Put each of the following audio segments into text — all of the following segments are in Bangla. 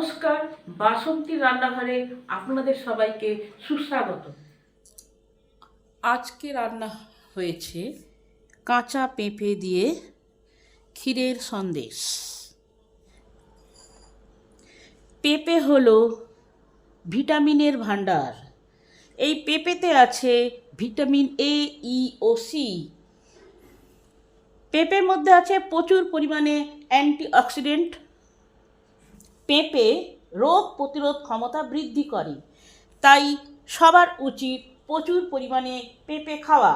নমস্কার, বাসন্তী রান্নাঘরে আপনাদের সবাইকে সুস্বাগত। আজকে রান্না হয়েছে কাঁচা পেঁপে দিয়ে ক্ষীরের সন্দেশ। পেঁপে হলো ভিটামিনের ভাণ্ডার। এই পেঁপেতে আছে vitamin A E O C পেঁপের মধ্যে আছে প্রচুর পরিমাণে অ্যান্টিঅক্সিডেন্ট পেঁপে রোগ প্রতিরোধ ক্ষমতা বৃদ্ধি করে। তাই সবার উচিত প্রচুর পরিমাণে পেঁপে খাওয়া।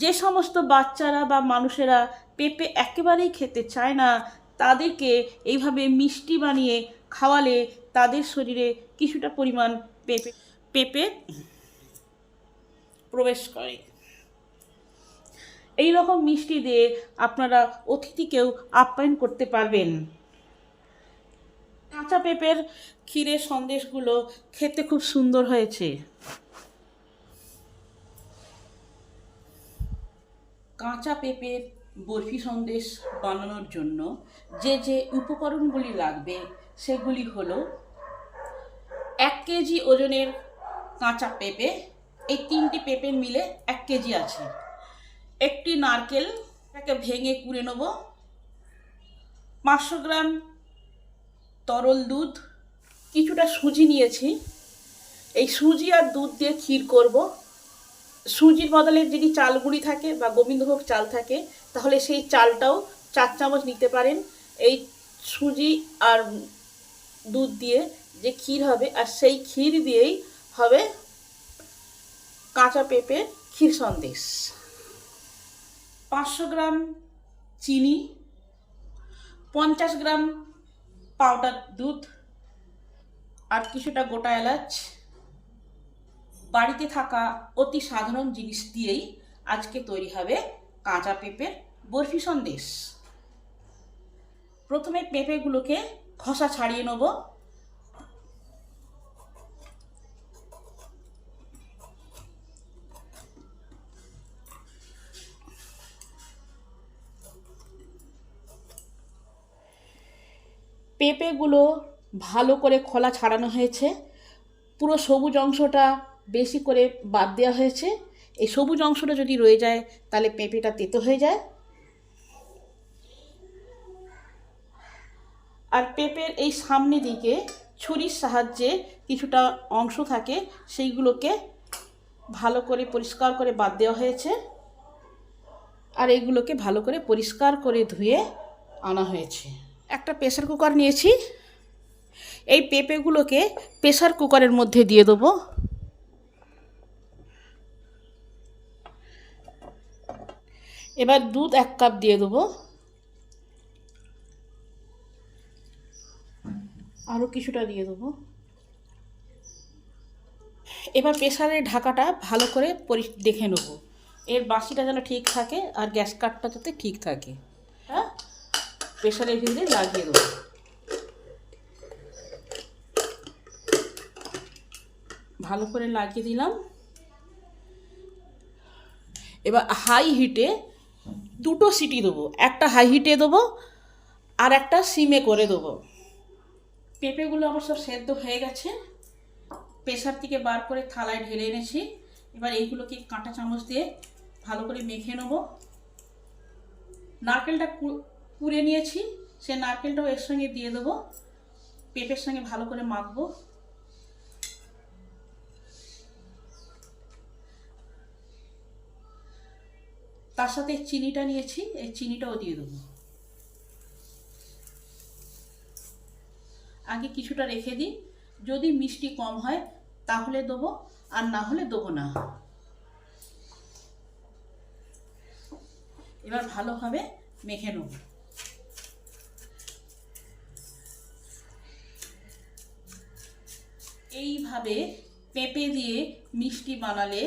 যে সমস্ত বাচ্চারা বা মানুষেরা পেঁপে একেবারেই খেতে চায় না, তাদেরকে এইভাবে মিষ্টি বানিয়ে খাওয়ালে তাদের শরীরে কিছুটা পরিমাণ পেঁপে পেঁপে প্রবেশ করে। এই রকম মিষ্টি দিয়ে আপনারা অতিথিকেও আপ্যায়ন করতে পারবেন। কাঁচা পেঁপের ক্ষীরের সন্দেশগুলো খেতে খুব সুন্দর হয়েছে। কাঁচা পেঁপের বরফি সন্দেশ বানানোর জন্য যে যে উপকরণগুলি লাগবে সেগুলি হলো এক কেজি ওজনের কাঁচা পেঁপে, এই তিনটি পেঁপে মিলে এক কেজি আছে। একটি নারকেল তাকে ভেঙে কুড়ে নেব। পাঁচশো গ্রাম তরল দুধ, কিছুটা সুজি নিয়েছি। এই সুজি আর দুধ দিয়ে ক্ষীর করব। সুজির বদলে যদি চালগুড়ি থাকে বা গোবিন্দভোগ চাল থাকে, তাহলে সেই চালটাও চার চামচ নিতে পারেন। এই সুজি আর দুধ দিয়ে যে ক্ষীর হবে, আর সেই ক্ষীর দিয়েই হবে কাঁচা পেঁপে ক্ষীর সন্দেশ। পাঁচশো গ্রাম চিনি, পঞ্চাশ গ্রাম পাউডার দুধ আর কিছুটা গোটা এলাচ। বাড়িতে থাকা অতি সাধারণ জিনিস দিয়েই আজকে তৈরি হবে কাঁচা পেঁপের বরফি সন্দেশ। প্রথমে পেঁপেগুলোকে খসা ছাড়িয়ে নেব। পেঁপেগুলো ভালো করে খোলা ছাড়ানো হয়েছে। পুরো সবুজ অংশটা বেশি করে বাদ দেওয়া হয়েছে। এই সবুজ অংশটা যদি রয়ে যায়, তাহলে পেঁপেটা তেতো হয়ে যায়। আর পেঁপের এই সামনে দিকে ছুরির সাহায্যে কিছুটা অংশ থাকে, সেইগুলোকে ভালো করে পরিষ্কার করে বাদ দেওয়া হয়েছে। আর এইগুলোকে ভালো করে পরিষ্কার করে ধুয়ে আনা হয়েছে। একটা প্রেশার কুকার নিয়েছি। এই পেঁপেগুলোকে প্রেশার কুকারের মধ্যে দিয়ে দেবো। এবার দুধ এক কাপ দিয়ে দেবো। আরও কিছুটা দিয়ে দেবো। এবার প্রেসারের ঢাকাটা ভালো করে পরি, দেখে নেব। এর বাসিটা যেন ঠিক থাকে আর গ্যাস কাঠটা যাতে ঠিক থাকে। প্রেসারের ভিতরে লাগিয়ে দেবো। ভালো করে লাগিয়ে দিলাম। এবার হাই হিটে দুটো সিটি দেবো। একটা হাই হিটে দেবো আর একটা সিমে করে দেবো। পেঁপেগুলো আমার সব সেদ্ধ হয়ে গেছে। প্রেশার থেকে বার করে থালায় ঢেলে এনেছি। এবার এইগুলোকে কাঁটা চামচ দিয়ে ভালো করে মেখে নেব। নারকেলটা কুড়ে নিয়েছি, সে নারকেলটাও এর সঙ্গে দিয়ে দেবো, পেঁপের সঙ্গে ভালো করে মাখবো। তার সাথে চিনিটা নিয়েছি, এই চিনিটাও দিয়ে দেবো। আগে কিছুটা রেখে দিই, যদি মিষ্টি কম হয় তাহলে দেবো, আর না হলে দেবো না। এবার ভালোভাবে মেখে নেব। এইভাবে পেঁপে দিয়ে মিষ্টি বানালে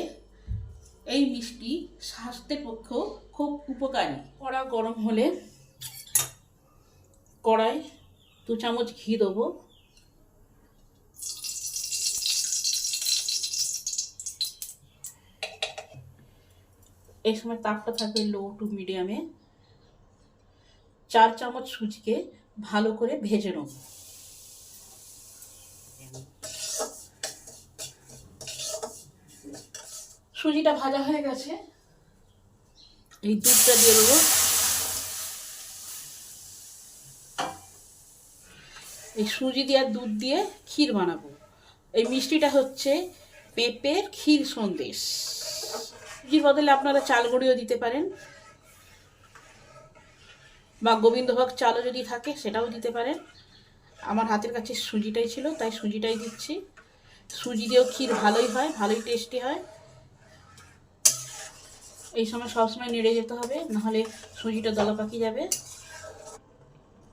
এই মিষ্টি স্বাস্থ্যের পক্ষেও খুব উপকারী। কড়া গরম হলে কড়াই দু চামচ ঘি দেবো। এই সময় তাপটা থাকবে লো টু মিডিয়ামে চার চামচ সুজিকে ভালো করে ভেজে নেব। সুজিটা ভাজা হয়ে গেছে। এই দুধটা দিয়ে দেবো। এই সুজি দিয়ে আর দুধ দিয়ে ক্ষীর বানাবো। এই মিষ্টিটা হচ্ছে পেঁপের ক্ষীর সন্দেশ। সুজির বদলে আপনারা চাল গুঁড়িও দিতে পারেন। বা গোবিন্দভোগ চালও যদি থাকে, সেটাও দিতে পারেন। আমার হাতের কাছে সুজিটাই ছিল, তাই সুজিটাই দিচ্ছি। সুজি দিয়েও ক্ষীর ভালোই হয়, ভালোই টেস্টি হয়। এই সময় সবসময় নেড়ে যেতে হবে, নাহলে সুজিটা দলা পাকি যাবে।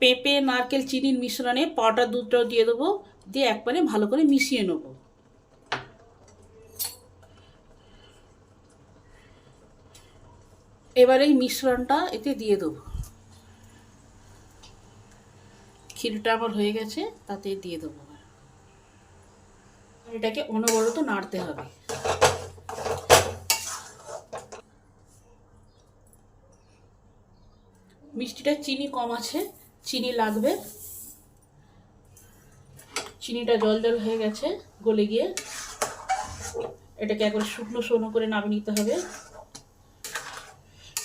পেঁপে, নারকেল, চিনির মিশ্রণে পাউডার দুধটাও দিয়ে দেবো, দিয়ে একবারে ভালো করে মিশিয়ে নেব। এবার এই মিশ্রণটা এতে দিয়ে দেবো। ক্ষীরটা আমার হয়ে গেছে, তাতে দিয়ে দেবো। এটাকে অনবরত নাড়তে হবে। মিষ্টিটা চিনি কম আছে, চিনি লাগবে। চিনিটা জল জল হয়ে গেছে, গলে গিয়ে এটাকে একবার শুকনো শুকনো করে নামিয়ে নিতে হবে।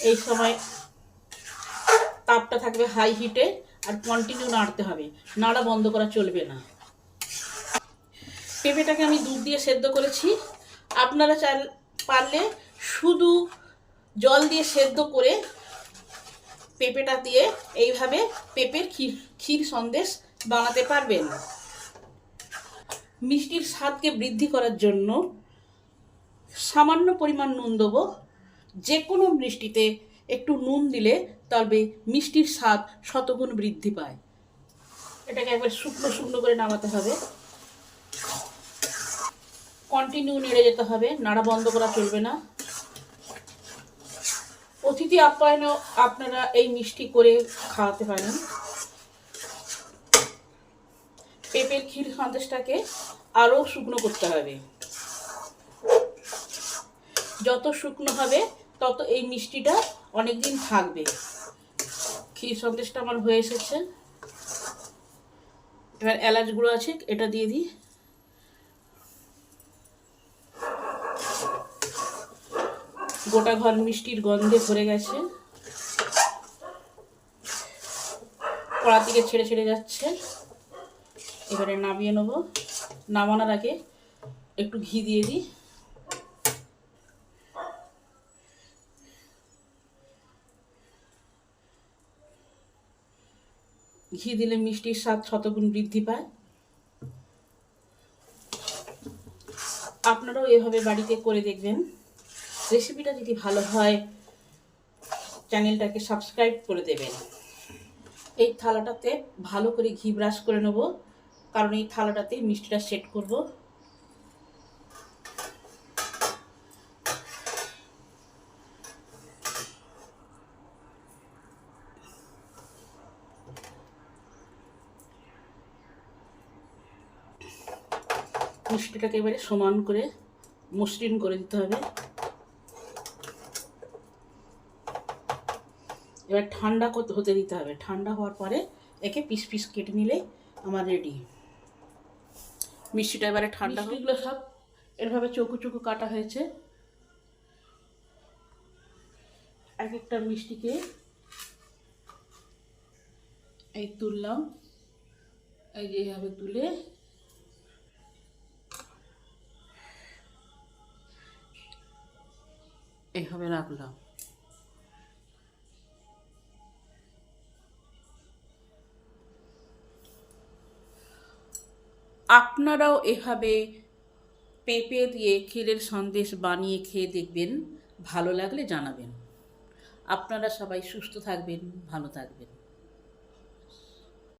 এই সময় তাপটা থাকবে হাই হিটে আর কন্টিনিউ নাড়তে হবে, নাড়া বন্ধ করা চলবে না। পেঁপেটাকে আমি দুধ দিয়ে সেদ্ধ করেছি। আপনারা চাল পারলে শুধু জল দিয়ে সেদ্ধ করে পেঁপেটা দিয়ে এইভাবে পেঁপের ক্ষীর ক্ষীর সন্দেশ বানাতে পারবেন। মিষ্টির স্বাদকে বৃদ্ধি করার জন্য সামান্য পরিমাণ নুন দেবো। যে কোনো মিষ্টিতে একটু নুন দিলে তবে মিষ্টির স্বাদ শতগুণ বৃদ্ধি পায়। এটাকে একবার শুকনো শুকনো করে নামাতে হবে। কন্টিনিউ নেড়ে যেতে হবে, নাড়া বন্ধ করা চলবে না। অতিথি আপ্যায়নও আপনারা এই মিষ্টি করে খাওয়াতে পারেন। পেঁপের ক্ষীর সন্দেশটাকে আরও শুকনো করতে হবে। যত শুকনো হবে, তত এই মিষ্টিটা অনেক দিন থাকবে। ক্ষীর সন্দেশটা আমার হয়ে এসেছে। এবার এলাচ গুঁড়ো আছে, এটা দিয়ে দিই। গোটা ঘর মিষ্টির গন্ধে ভরে গেছে। কড়া থেকে ছেড়ে ছেড়ে যাচ্ছে। এবারে নামিয়ে নেব। নামানোর আগে একটু ঘি দিয়ে দিই। ঘি দিলে মিষ্টির স্বাদ শতগুণ বৃদ্ধি পায়। আপনারাও এভাবে বাড়িতে করে দেখবেন। রেসিপিটা যদি ভালো হয়, চ্যানেলটাকে সাবস্ক্রাইব করে দেবেন। এই থালাটাতে ভালো করে ঘি ব্রাশ করে নেব, কারণ এই থালাটাতে মিষ্টিটা সেট করব। মিষ্টিটাকে এবারে সমান করে মসৃণ করে দিতে হবে। এবার ঠান্ডা হতে দিতে হবে। ঠান্ডা হওয়ার পরে একে পিস পিস কেটে নিলে আমার রেডি মিষ্টিটা এবারে ঠান্ডা মিষ্টিগুলো সব এরভাবে চৌকো চৌকো কাটা হয়েছে। এক একটা মিষ্টিকে এই তুললাম। এই যে এইভাবে তুলে এইভাবে রাখলাম। আপনারাও এভাবে পেঁপে দিয়ে ক্ষীরের সন্দেশ বানিয়ে খেয়ে দেখবেন, ভালো লাগলে জানাবেন। আপনারা সবাই সুস্থ থাকবেন, ভালো থাকবেন।